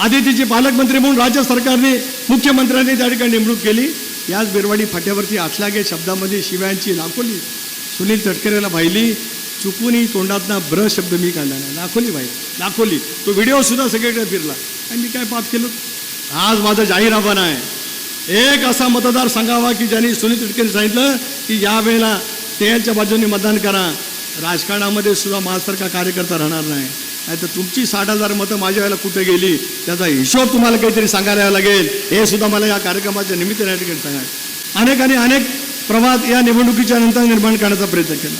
आदितीचे पालकमंत्री म्हणून राज्य सरकारने मुख्यमंत्र्यांनी त्या ठिकाणी नेमणूक केली. याच बिरवाडी फाट्यावरती आठलागे शब्दामध्ये शिव्यांची लाखोली सुनील तटकरेला पाहिली चुकूनही तोंडातनं ब्र शब्द मी काढला नाही. लाखोली भाई लाखोली. तो व्हिडिओसुद्धा सगळीकडे फिरला. आणि मी काय पाप केलं? आज माझं जाहीर आव्हान आहे एक असा मतदार सांगावा की ज्यांनी सुनील तटकरे सांगितलं की यावेळेला तेलच्या बाजूने मतदान करा. राजकारणामध्ये सुद्धा माझ्यासारखा कार्यकर्ता राहणार नाही. नाही तर तुमची साठ हजार मतं माझ्या वेळेला कुठे गेली? त्याचा हिशोब तुम्हाला काहीतरी सांगायला लागेल. हे सुद्धा मला या कार्यक्रमाच्या निमित्ताने या ठिकाणी सांगायचं अनेकांनी अनेक प्रवाद या निवडणुकीच्या नंतर निर्माण करण्याचा प्रयत्न केला.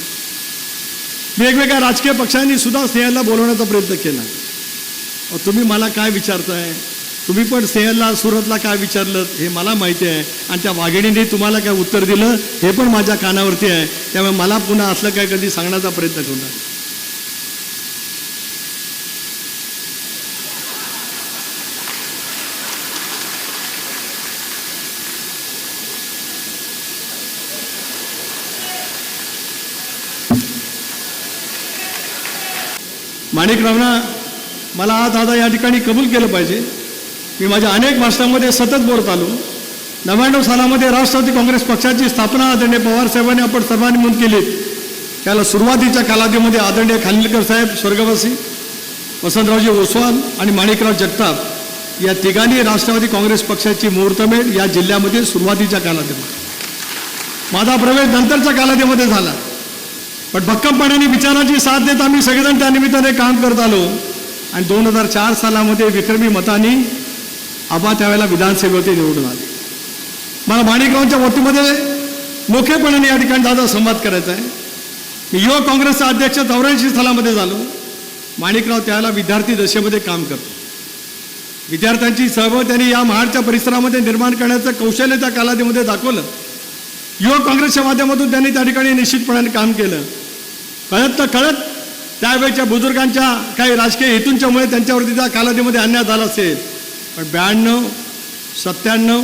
वेगवेगळ्या राजकीय पक्षांनी सुद्धा स्नेहाला बोलवण्याचा प्रयत्न केला. तुम्ही मला काय विचारताय? तुम्ही पण स्नेहलला सुरतला काय विचारलं? हे मला माहिती आहे. आणि त्या वाघिणीने तुम्हाला काय उत्तर दिलं? हे पण माझ्या कानावरती आहे. त्यामुळे मला पुन्हा असलं काय कधी सांगण्याचा प्रयत्न करू माणिकरावना मला आज दादा या ठिकाणी कबूल केलं पाहिजे. मी माझ्या अनेक भाषणामध्ये सतत बोलत आलो. नव्याण्णव सालामध्ये राष्ट्रवादी काँग्रेस पक्षाची स्थापना आदरणीय पवारसाहेबांनी आपण सर्वांनी म्हणून केली त्याला सुरुवातीच्या कालावधीमध्ये आदरणीय खानविलकर साहेब स्वर्गवासी वसंतरावजी ओसवाल आणि माणिकराव जगताप या तिघांनी राष्ट्रवादी काँग्रेस पक्षाची मुहूर्तमेढ या जिल्ह्यामध्ये सुरुवातीच्या कालावधीमध्ये. माझा प्रवेश नंतरच्या कालावधीमध्ये झाला. पण भक्कमपणाने विचाराची साथ देत आम्ही सगळेजण त्या निमित्ताने काम करत आलो. आणि दोन हजार चार सालामध्ये विक्रमी मतानी आबा त्यावेळेला विधानसभेवरती निवडून आले. मला माणिकरावांच्या वतीमध्ये मोठेपणाने या ठिकाणी दादा संवाद करायचा आहे. मी युवक काँग्रेसचा अध्यक्ष चौऱ्याऐंशी सालामध्ये झालो. माणिकराव त्यावेळेला विद्यार्थी दशेमध्ये काम करतो. विद्यार्थ्यांची सहभाग त्यांनी या महाडच्या परिसरामध्ये निर्माण करण्याचं कौशल्य त्या कालावधीमध्ये दाखवलं. युवक काँग्रेसच्या माध्यमातून त्यांनी त्या ठिकाणी निश्चितपणाने काम केलं. कळत तर कळत त्यावेळच्या बुजुर्गांच्या काही राजकीय हेतूंच्यामुळे त्यांच्यावरती त्या कालावधीमध्ये अन्याय झाला असेल. पण ब्याण्णव सत्त्याण्णव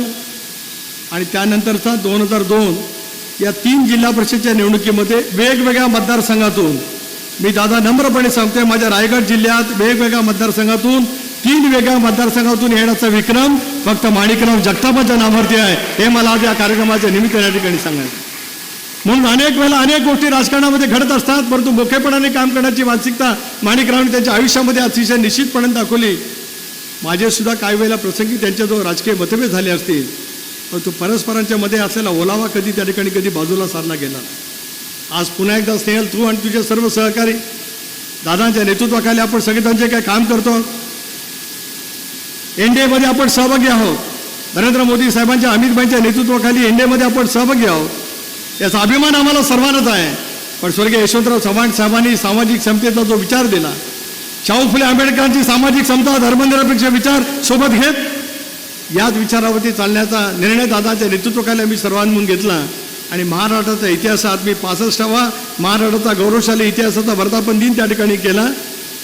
आणि त्यानंतरचा दोन हजार दोन या तीन जिल्हा परिषदच्या निवडणुकीमध्ये वेगवेगळ्या मतदारसंघातून मी दादा नम्रपणे सांगतोय माझ्या रायगड जिल्ह्यात वेगवेगळ्या मतदारसंघातून तीन वेगळ्या मतदारसंघातून येण्याचा विक्रम फक्त माणिकराव जगतापाच्या नावावरती आहे. हे मला आज या कार्यक्रमाच्या निमित्ताने या ठिकाणी सांगायचं म्हणून अनेक वेळेला अनेक गोष्टी राजकारणामध्ये घडत असतात परंतु मोठेपणाने काम करण्याची मानसिकता माणिकरावांनी त्यांच्या आयुष्यामध्ये अतिशय निश्चितपणे दाखवली. माझे सुद्धा काही वेळेला प्रसंगी त्यांच्याजवळ राजकीय मतभेद झाले असतील परंतु परस्परांच्या मध्ये असलेला ओलावा कधी त्या ठिकाणी कधी बाजूला सारला गेला. आज पुन्हा एकदा स्नेहल तू आणि तुझे सर्व सहकारी दादांच्या नेतृत्वाखाली आपण सगळ्यांचे काय काम करतो एन डी एमध्ये आपण सहभागी आहोत. नरेंद्र मोदी साहेबांच्या अमित भाईंच्या नेतृत्वाखाली एन डी एमध्ये आपण सहभागी आहोत. याचा अभिमान आम्हाला सर्वांनाच आहे. पण स्वर्गीय यशवंतराव चव्हाण साहेबांनी सामाजिक क्षमतेचा जो विचार दिला शाहू फुले आंबेडकरांची सामाजिक क्षमता धर्मनिरपेक्ष विचार सोबत घेत याच विचारावरती चालण्याचा निर्णय दादाच्या नेतृत्वाखाली मी सर्वांमधून घेतला. आणि महाराष्ट्राच्या इतिहासात मी पासष्टावा महाराष्ट्राचा गौरवशाली इतिहासाचा वर्धापन दिन त्या ठिकाणी केला.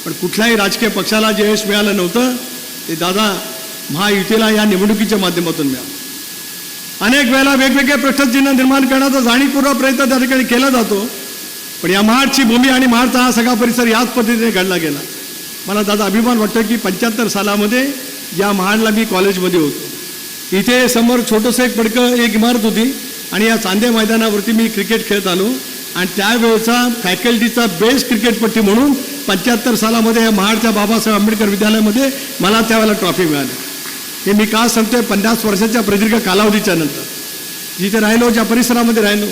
पण कुठल्याही राजकीय पक्षाला जे यश मिळालं नव्हतं ते दादा महायुतीला या निवडणुकीच्या माध्यमातून मिळालं. अनेक वेळेला वेगवेगळे प्रश्नचिन्ह निर्माण करण्याचा जाणीवपूर्वक प्रयत्न त्या ठिकाणी केला जातो. पण या महाडची भूमी आणि महाडचा हा सगळा परिसर याच पद्धतीने घडला गेला. मला दादा अभिमान वाटतो की पंच्याहत्तर सालामध्ये या महाडला मी कॉलेजमध्ये होतो. इथे समोर छोटंसं एक पडकं एक इमारत होती आणि या चांदे मैदानावरती मी क्रिकेट खेळत आलो. आणि त्यावेळेचा फॅकल्टीचा बेस्ट क्रिकेटपट्टी म्हणून पंच्याहत्तर सालामध्ये या महाडच्या बाबासाहेब आंबेडकर विद्यालयामध्ये मला त्यावेळेला ट्रॉफी मिळाली. हे मी का सांगतोय पन्नास वर्षाच्या प्रदीर्घ कालावधीच्या नंतर. जिथे राहिलो ज्या परिसरामध्ये राहिलो.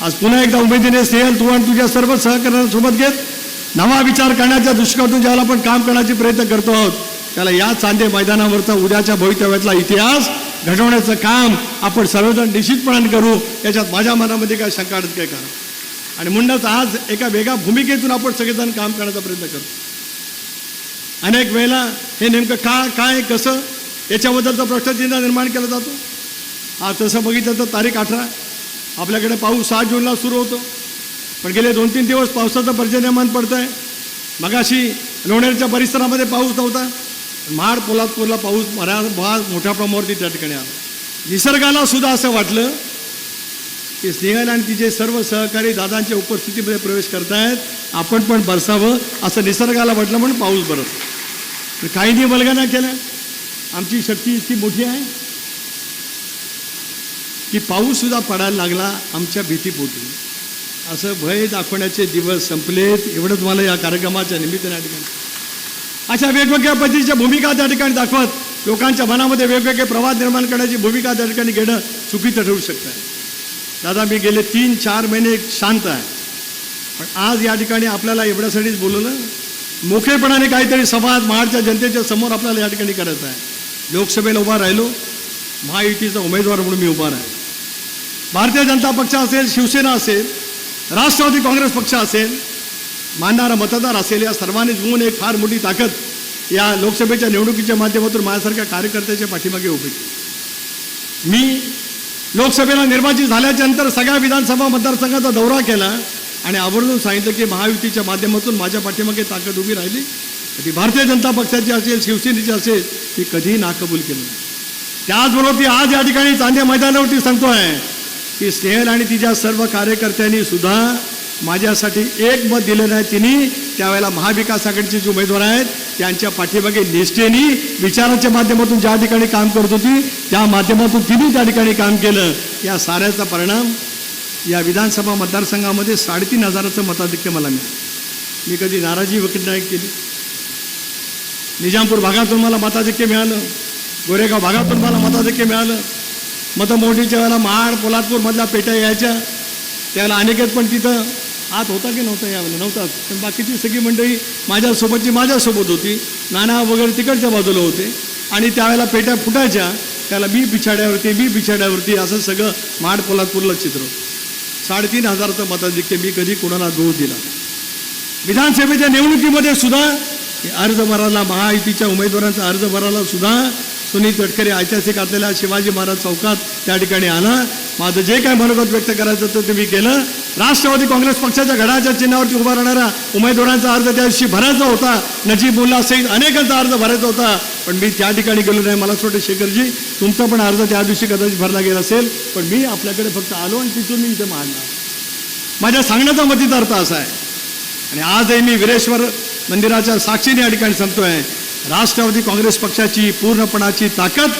आज पुन्हा एकदा उमेदीने स्नेहल तू आणि तुझ्या सर्व सहकार्यांसोबत घेत नवा विचार करण्याच्या दृष्टिकोनातून ज्याला आपण काम करण्याचे प्रयत्न करतो आहोत त्याला या चांदे मैदानावरचा उद्याच्या भवितव्यातला इतिहास घडवण्याचं काम आपण सर्वजण निश्चितपणाने करू याच्यात माझ्या मनामध्ये काय शंका अडत काय करा आणि म्हणूनच आज एका वेगळ्या भूमिकेतून आपण सगळेजण काम करण्याचा प्रयत्न करतो. अनेक वेळेला हे नेमकं का काय कसं याच्याबद्दलचा प्रश्नचिन्ह निर्माण केला जातो. आज तसं बघितलं तर तारीख अठरा. आपल्याकडे पाऊस सहा जूनला सुरू होतो. पण गेले दोन तीन दिवस पावसाचं पर्जन्यमान पडतं आहे मगाशी लोणेरच्या परिसरामध्ये पाऊस नव्हता. महाड पोलादपूरला पाऊस बऱ्या फार मोठ्या प्रमाणावरती त्या ठिकाणी आला. निसर्गाला सुद्धा असं वाटलं की स्नेहल आणि तिचे सर्व सहकारी दादांच्या उपस्थितीमध्ये प्रवेश करतायत. आपण पण बरसावं असं निसर्गाला वाटलं म्हणून पाऊस बरस काहींनी बलगाना केल्या आमची शक्ती इतकी मोठी आहे की पाऊससुद्धा पडायला लागला आमच्या भीतीपोटी असं भय दाखवण्याचे दिवस संपलेत. एवढं तुम्हाला या कार्यक्रमाच्या निमित्ताने या ठिकाणी. अशा वेगवेगळ्या पद्धतीच्या भूमिका त्या ठिकाणी दाखवत लोकांच्या मनामध्ये वेगवेगळे प्रवाह निर्माण करण्याची भूमिका त्या ठिकाणी घेणं चुकीचं ठरू शकतं. आहे दादा मी गेले तीन चार महिने शांत आहे. पण आज या ठिकाणी आपल्याला एवढ्यासाठीच बोलवलं मोकळेपणाने काहीतरी समाज महाडच्या जनतेच्या समोर आपल्याला या ठिकाणी करायचं आहे. लोकसभेला उभा राहिलो. महायुतीचा उमेदवार म्हणून मी उभा राहिलो. भारतीय जनता पक्ष असेल शिवसेना असेल राष्ट्रवादी काँग्रेस पक्ष असेल मानणारा मतदार असेल या सर्वांनी मिळून एक फार मोठी ताकद या लोकसभेच्या निवडणुकीच्या माध्यमातून माझ्यासारख्या कार्यकर्त्याच्या पाठीमागे उभी मी लोकसभेला निर्वाचित झाल्याच्यानंतर सगळ्या विधानसभा मतदारसंघाचा दौरा केला आणि आवर्जून सांगितलं की महायुतीच्या माध्यमातून माझ्या पाठीमागे ताकद उभी राहिली. ती भारतीय जनता पक्षाची असेल शिवसेनेची असेल ती कधीही नाकबूल केली नाही. त्याचबरोबर ती आज या ठिकाणी चांद्या मैदानावरती सांगतोय की स्नेहल आणि तिच्या सर्व कार्यकर्त्यांनी सुद्धा माझ्यासाठी एक मत दिलेलं आहे तिने त्यावेळेला महाविकास आघाडीचे जे उमेदवार आहेत त्यांच्या पाठीमागे निष्ठेने विचाराच्या माध्यमातून ज्या ठिकाणी काम करत होती त्या माध्यमातून तिने त्या ठिकाणी काम केलं. या साऱ्याचा परिणाम या विधानसभा मतदारसंघामध्ये साडेतीन हजाराचं मताधिक्य मला मिळालं. मी कधी नाराजी व्यक्त नाही केली. निजामपूर भागातून मला मताधिक्य मिळालं. गोरेगाव भागातून मला मताधिक्य मिळालं. मतमोडीच्या वेळेला महाड पोलादपूरमधल्या पेट्या यायच्या. त्यावेळेला अनेकेत पण तिथं. आत होता की नव्हता यावेळेला? नव्हताच. पण बाकीची सगळी मंडळी माझ्यासोबतची माझ्यासोबत होती. नाना वगैरे तिकडच्या बाजूला होते. आणि त्यावेळेला पेट्या फुटायच्या. त्याला बी पिछाड्यावरती बी पिछाड्यावरती असं सगळं महाड पोलादपूरला चित्र. साडेतीन हजारचं मताधिक्य मी कधी कोणाला गहू दिला विधानसभेच्या निवडणुकीमध्ये सुद्धा अर्ज भरायला महायुतीच्या उमेदवारांचा अर्ज भरायला सुद्धा सुनील तटकरे ऐतिहासिक असलेल्या शिवाजी महाराज चौकात त्या ठिकाणी आला. माझं जे काय मनोगत व्यक्त करायचं होतं ते मी केलं. राष्ट्रवादी काँग्रेस पक्षाच्या घडाच्या चिन्हावरती उभा राहणाऱ्या उमेदवारांचा अर्ज त्या दिवशी भरायचा होता. नजीब मुल्ला सहित अनेकांचा अर्ज भरायचा होता. पण मी त्या ठिकाणी गेलो नाही. मला असं वाटतं शेखरजी तुमचा पण अर्ज त्या दिवशी कदाचित भरला गेला असेल. पण मी आपल्याकडे फक्त आलो आणि तिथून मी इथे मांडला. माझ्या सांगण्याचा मतीचा अर्थ असा आहे. आणि आजही मी विरेश्वर मंदिराच्या साक्षीने या ठिकाणी सांगतोय राष्ट्रवादी काँग्रेस पक्षाची पूर्णपणाची ताकद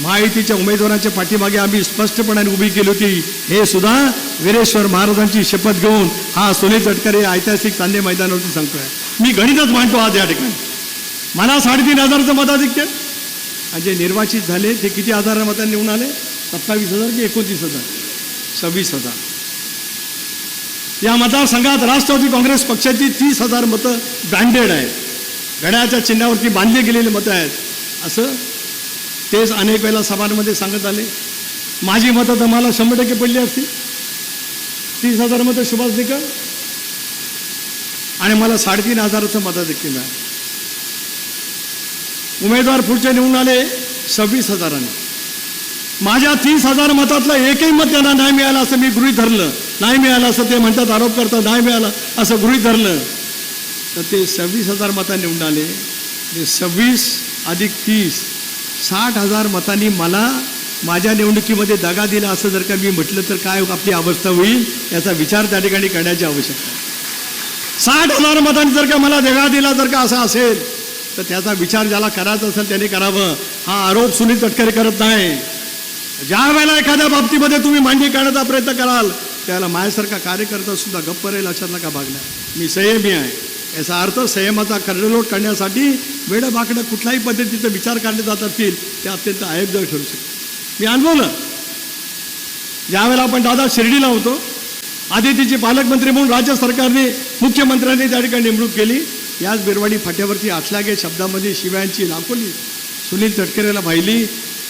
महायुतीच्या उमेदवारांच्या पाठीमागे आम्ही स्पष्टपणाने उभी केली होती. हे सुद्धा वीरेश्वर महाराजांची शपथ घेऊन हा सुनील तटकरे ऐतिहासिक चांदे मैदानावरती सांगतोय. मी गणितच मांडतो आज या ठिकाणी. मला साडेतीन हजारचं मताधिक्य आणि जे निर्वाचित झाले ते किती हजार मतांनी निवडून आले? सत्तावीस हजार की एकोणतीस हजार? सव्वीस हजार. या मतदारसंघात राष्ट्रवादी काँग्रेस पक्षाची तीस हजार मतं ब्रँडेड आहेत. घड्याच्या चिन्हावरती बांधली गेलेली मतं आहेत. असं तेच अनेक वेळेला सभांमध्ये सांगत आले. माझी मतं तर मला शंभर टक्के पडली असती. तीस हजार मतं सुभाष देकर आणि मला साडेतीन हजाराचं मतं देखील मिळाली उमेदवार पुढचे निवडून आले सव्वीस हजारांनी. माझ्या तीस हजार मतातलं एकही मत त्यांना नाही मिळालं असं मी गृहीत धरलं. नाही मिळालं असं ते म्हणतात आरोप करतात नाही मिळालं असं गृहीत धरलं. तर ते सव्वीस हजार मतांनी निवडून आले ते सव्वीस अधिक तीस साठ हजार मतांनी मला माझ्या निवडणुकीमध्ये दगा दिला असं जर का मी म्हटलं तर काय आपली अवस्था होईल याचा विचार त्या ठिकाणी करण्याची आवश्यकता साठ हजार मतांनी जर का मला दगा दिला जर का असा असेल तर त्याचा विचार ज्याला करायचा असेल त्याने करावं. हा आरोप सुनील तटकरे करत नाही. ज्या वेळेला एखाद्या बाबतीमध्ये तुम्ही मांडणी करण्याचा प्रयत्न कराल त्याला माझ्यासारखा कार्यकर्ता सुद्धा गप्प राहील अशात नका भागणार मी संयमी आहे. याचा अर्थ संयमाचा कर्जलोट करण्यासाठी वेडबाकडं कुठल्याही पद्धतीचा विचार काढले जात असतील ते अत्यंत आयोगजग ठरू शकते मी अनुभवलं. ज्यावेळेला आपण दादा शिर्डीला होतो आधी तिचे पालकमंत्री म्हणून राज्य सरकारने मुख्यमंत्र्यांनी त्या ठिकाणी नेमणूक केली. याच बिरवाडी फाट्यावरती आठलागे शब्दामध्ये शिव्यांची लाखोली सुनील तटकरेला पाहिली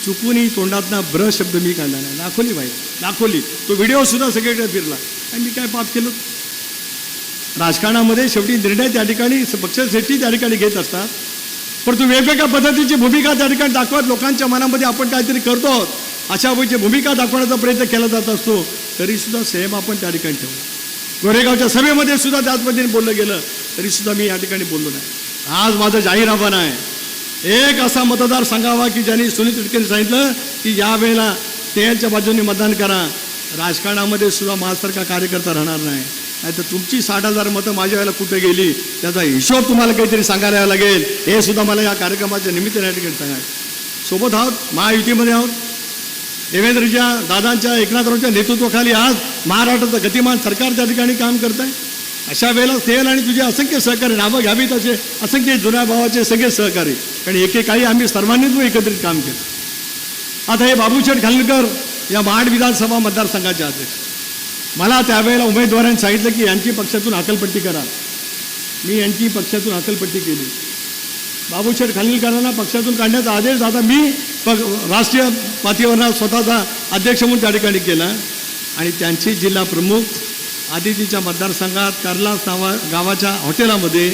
चुकूनही तोंडातनं ब्र शब्द मी काढला नाही. दाखवली भाई दाखवली. तो व्हिडिओसुद्धा सगळीकडे फिरला. आणि मी काय पाप केलं? राजकारणामध्ये शेवटी निर्णय त्या ठिकाणी पक्षश्रेष्ठी त्या ठिकाणी घेत असतात. परंतु वेगवेगळ्या पद्धतीची भूमिका त्या ठिकाणी दाखवत लोकांच्या मनामध्ये आपण काहीतरी करतो आहोत. अशा वेळची भूमिका दाखवण्याचा प्रयत्न केला जात असतो तरीसुद्धा सेम संयम आपण त्या ठिकाणी ठेवला. गोरेगावच्या सभेमध्ये सुद्धा त्याच पद्धतीने बोललं गेलं तरीसुद्धा मी या ठिकाणी बोललो नाही. आज माझं जाहीर आव्हान आहे एक असा मतदार सांगावा की ज्यांनी सुनील तटकरे सांगितलं की या वेळेला बाजूने मतदान करा. राजकारणामध्ये सुद्धा माझ्यासारखा कार्यकर्ता राहणार नाही. नाही तर तुमची साठ हजार मतं माझ्या वेळेला कुठे गेली? त्याचा हिशोब तुम्हाला काहीतरी सांगायला लागेल. हे सुद्धा मला या कार्यक्रमाच्या निमित्ताने या ठिकाणी सांगाय सोबत आहोत महायुतीमध्ये आहोत. देवेंद्रजीच्या दादांच्या एकनाथरावच्या नेतृत्वाखाली आज महाराष्ट्राचं गतिमान सरकार त्या ठिकाणी काम करत आहे अशा वेळेला तेल आणि तुझे असंख्य सहकारी नावं घ्यावी त्याचे असंख्य जुन्या भावाचे सगळे सहकारी. कारण एकेकाळी आम्ही सर्वांनीच एकत्रित काम केलं. आता हे बाबूशेठ खानकर या महाड विधानसभा मतदारसंघाचे अध्यक्ष. मला त्यावेळेला उमेदवारांनी सांगितलं की यांची पक्षातून हाकलपट्टी करा. मी यांची पक्षातून हाकलपट्टी केली. बाबूशेठ खानविलकरांना पक्षातून काढण्याचा आदेश आता मी प राष्ट्रीय पातळीवर स्वतःचा अध्यक्ष म्हणून त्या ठिकाणी केला. आणि त्यांचे जिल्हा प्रमुख आदितीच्या मतदारसंघात कर्लास नावा गावाच्या हॉटेलामध्ये.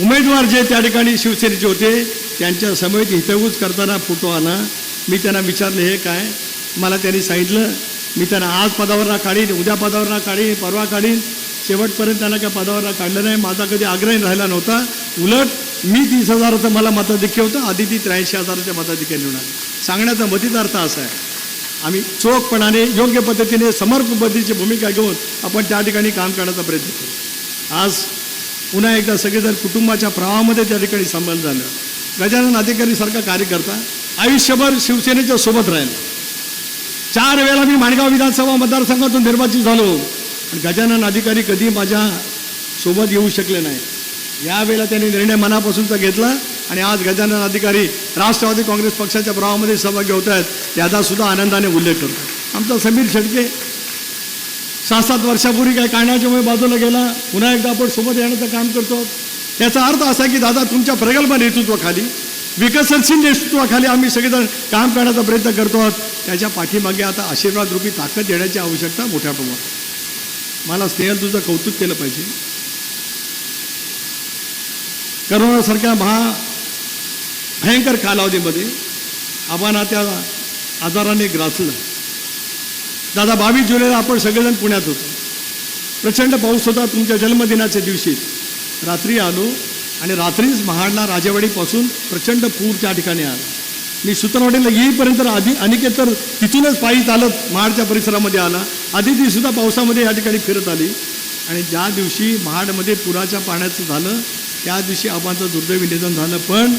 उमेदवार जे त्या ठिकाणी शिवसेनेचे होते त्यांच्या समेत हितगूज करताना फोटो आला मी त्यांना विचारले हे काय? मला त्यांनी सांगितलं मी त्यांना आज पदावरना काढीन उद्या पदावरना काढीन परवा काढीन. शेवटपर्यंत त्यांना काय पदावरना काढलं नाही. माझा कधी आग्रह राहिला नव्हता. उलट मी तीस हजाराचं मला मताधिक्य होतं. आदिती त्र्याऐंशी हजाराच्या मताधिक्य निवडणार सांगण्याचा मतितार्थ अर्थ असा आहे. आम्ही चोखपणाने योग्य पद्धतीने समर्पक पद्धतीची भूमिका घेऊन आपण त्या ठिकाणी काम करण्याचा प्रयत्न करू. आज पुन्हा एकदा सगळेजण कुटुंबाच्या प्रवाहामध्ये त्या ठिकाणी संबंध झालं. गजानन अधिकारीसारखा कार्यकर्ता आयुष्यभर शिवसेनेच्या सोबत राहील. चार वेळा मी माणगाव विधानसभा मतदारसंघातून निर्वाचित झालो. पण गजानन अधिकारी कधी माझ्या सोबत येऊ शकले नाही. यावेळेला त्यांनी निर्णय मनापासूनचा घेतला. आणि आज गजानन अधिकारी राष्ट्रवादी काँग्रेस पक्षाच्या प्रवाहामध्ये सहभागी होत आहेत त्याचा सुद्धा आनंदाने उल्लेख करतो आमचा समीर शेटके सहा सात वर्षापूर्वी काय काढण्याच्यामुळे बाजूला गेला पुन्हा एकदा आपण सोबत येण्याचं काम करतो. याचा अर्थ असा की दादा तुमच्या प्रगल्भ नेतृत्वाखाली विकसनशील नेतृत्वाखाली आम्ही सगळेजण काम करण्याचा प्रयत्न करतो आहोत. त्याच्या पाठीमागे आता आशीर्वाद रूपी ताकद देण्याची आवश्यकता मोठ्या प्रमाणात. मला स्नेहल तुझं कौतुक केलं पाहिजे. करोनासारख्या महा भयंकर कालावधीमध्ये आव्हाना त्या आजाराने ग्रासलं. दादा बावीस जुलैला आपण सगळेजण पुण्यात होतो. प्रचंड पाऊस होता तुमच्या जन्मदिनाच्या दिवशी. रात्री आलो आणि रात्रीच महाडला राजेवाडीपासून प्रचंड पूर त्या ठिकाणी आला. मी सुतरवाडीला येईपर्यंत आधी अनिकेत तर तिथूनच पायी चालत महाडच्या परिसरामध्ये आला. आधी ती सुद्धा पावसामध्ये या ठिकाणी फिरत आली. आणि ज्या दिवशी महाडमध्ये पुराच्या पाण्याचं झालं त्या दिवशी आबांचं दुर्दैवी निधन झालं. पण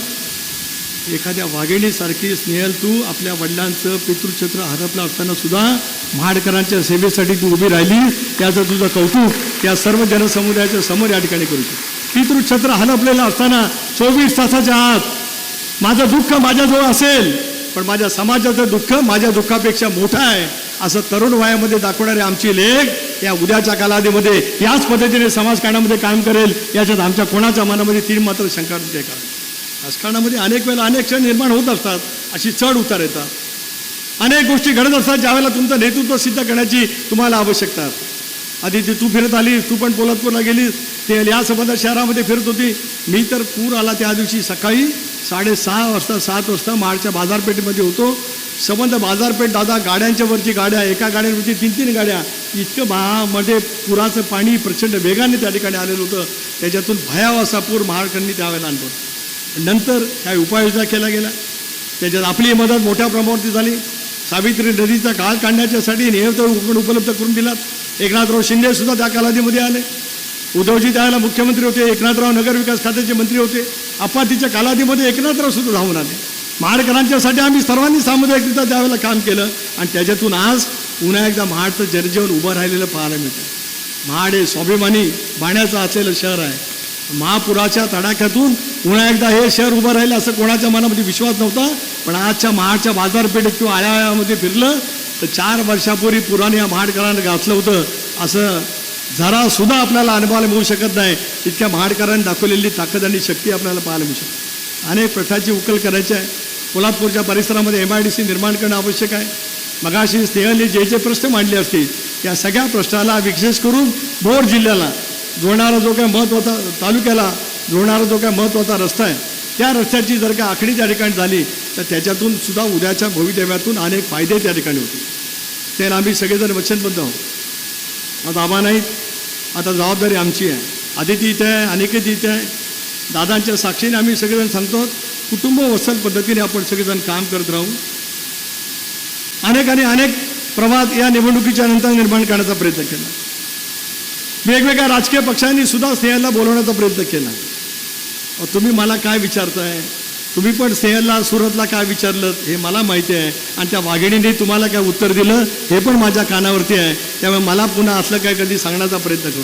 एखाद्या वाघिणीसारखी स्नेहल तू आपल्या वडिलांचं पितृक्षेत्र हरपलं असताना सुद्धा महाडकरांच्या सेवेसाठी तू उभी राहिली. त्याचं तुझं कौतुक त्या सर्व जनसमुदायाच्या समोर या ठिकाणी करू शकतो. पितृक्षेत्र हरपलेलं असताना चोवीस तासाच्या आत माझं दुःख माझ्याजवळ असेल पण माझ्या समाजाचं दुःख माझ्या दुःखापेक्षा मोठं आहे. असं तरुण वयामध्ये दाखवणारे आमची लेख या उद्याच्या कालावधीमध्ये याच पद्धतीने समाजकारणामध्ये काम करेल. याच्यात आमच्या कोणाच्या मनामध्ये तीन मात्र शंका नसते का राजकारणामध्ये अनेक वेळेला अनेक क्षण निर्माण होत असतात अशी चढ उतार येतात. अनेक गोष्टी घडत असतात ज्यावेळेला तुमचं नेतृत्व सिद्ध करण्याची तुम्हाला आवश्यकता आधी ती तू फिरत आलीस तू पण पोलादपूरला गेलीस ते या संबंधात शहरामध्ये फिरत होती. मी तर पूर आला त्या दिवशी सकाळी साडेसहा वाजता सात वाजता माळच्या बाजारपेठेमध्ये होतो. संबंध बाजारपेठ दादा गाड्यांच्या वरची गाड्या एका गाड्यांवरची तीन तीन गाड्या. इतकं महामध्ये पुराचं पाणी प्रचंड वेगाने त्या ठिकाणी आलेलं होतं. त्याच्यातून भयाव असा पूर महाडकडनी त्यावेळेला आणतो नंतर काही उपाययोजना केल्या गेल्या. त्याच्यात आपली मदत मोठ्या प्रमाणावरती झाली. सावित्री नदीचा काळ काढण्याच्यासाठी नियंत्रण उपकरण उपलब्ध करून दिलात. एकनाथराव शिंदेसुद्धा त्या कालावधीमध्ये आले. उद्धवजी त्यावेळेला मुख्यमंत्री होते एकनाथराव नगरविकास खात्याचे मंत्री होते. आपातीच्या कालावधीमध्ये एकनाथराव सुद्धा धावून आले. महाडकरांच्यासाठी आम्ही सर्वांनी सामुदायिकरित्या त्यावेळेला काम केलं आणि त्याच्यातून आज पुन्हा एकदा महाडचं जनजीवन उभं राहिलेलं पाहायला मिळतं महाड हे स्वाभिमानी बाण्याचं असलेलं शहर आहे. महापुराच्या तडाख्यातून पुन्हा एकदा हे शहर उभं राहिलं असं कोणाच्या मनामध्ये विश्वास नव्हता पण आजच्या महाडच्या बाजारपेठेत किंवा आळ्यामध्ये फिरलं तर चार वर्षापूर्वी पुराने या महाडकरांना घातलं होतं. असं जरासुद्धा आपल्याला अनुभवायला मिळू शकत नाही इतक्या महाडकरांनी दाखवलेली ताकद आणि शक्ती आपल्याला पाहायला मिळू शकते. अनेक प्रश्नाची उकल करायची आहे. कोल्हापूरच्या परिसरामध्ये एम आय डी सी निर्माण करणं आवश्यक आहे. मगाशी स्नेहलने जे जे प्रश्न मांडले असतील त्या सगळ्या प्रश्नाला विशेष करून भोर जिल्ह्याला जोडणारा जो काही महत्त्वाचा तालुक्याला जोडणारा जो काय महत्त्वाचा रस्ता आहे त्या रस्त्याची जर का आखणी त्या ठिकाणी झाली तर त्याच्यातून सुद्धा उद्याच्या भवितव्यातून अनेक फायदे त्या ठिकाणी होतील. त्याला आम्ही सगळेजण वचनबद्ध आहोत. आता आव्हान नाहीत आता जबाबदारी आमची आहे. आदिती इथे आहे अनिकेत इथे आहे. दादांच्या साक्षीने आम्ही सगळेजण सांगतो कुटुंब वसल पद्धतीने आपण सगळेजण काम करत राहू. अनेकांनी अनेक प्रवाद या निवडणुकीच्या नंतर निर्माण करण्याचा प्रयत्न केला. वेगवेगळ्या राजकीय पक्षांनी सुद्धा स्नेहाला बोलवण्याचा प्रयत्न केला. तुम्ही मला काय विचारताय? तुम्ही पण सेहलला सुरतला काय विचारलं हे मला माहिती आहे. आणि त्या वाघिणीने तुम्हाला काय उत्तर दिलं हे पण माझ्या कानावरती आहे. त्यामुळे मला पुन्हा असलं काय कधी सांगण्याचा प्रयत्न करू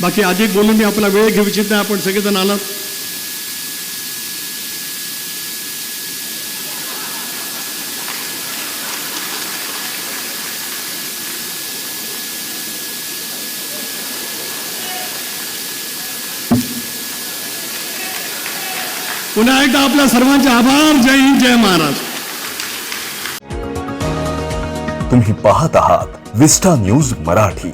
बाकी अधिक बोलून मी आपला वेळ घेऊ इच्छित नाही आपण सगळेजण आलात. पुन्हा एकदा आपल्या सर्वांचे आभार. जय हिंद जय महाराज. तुम्ही पाहत आहात विस्टा न्यूज मराठी.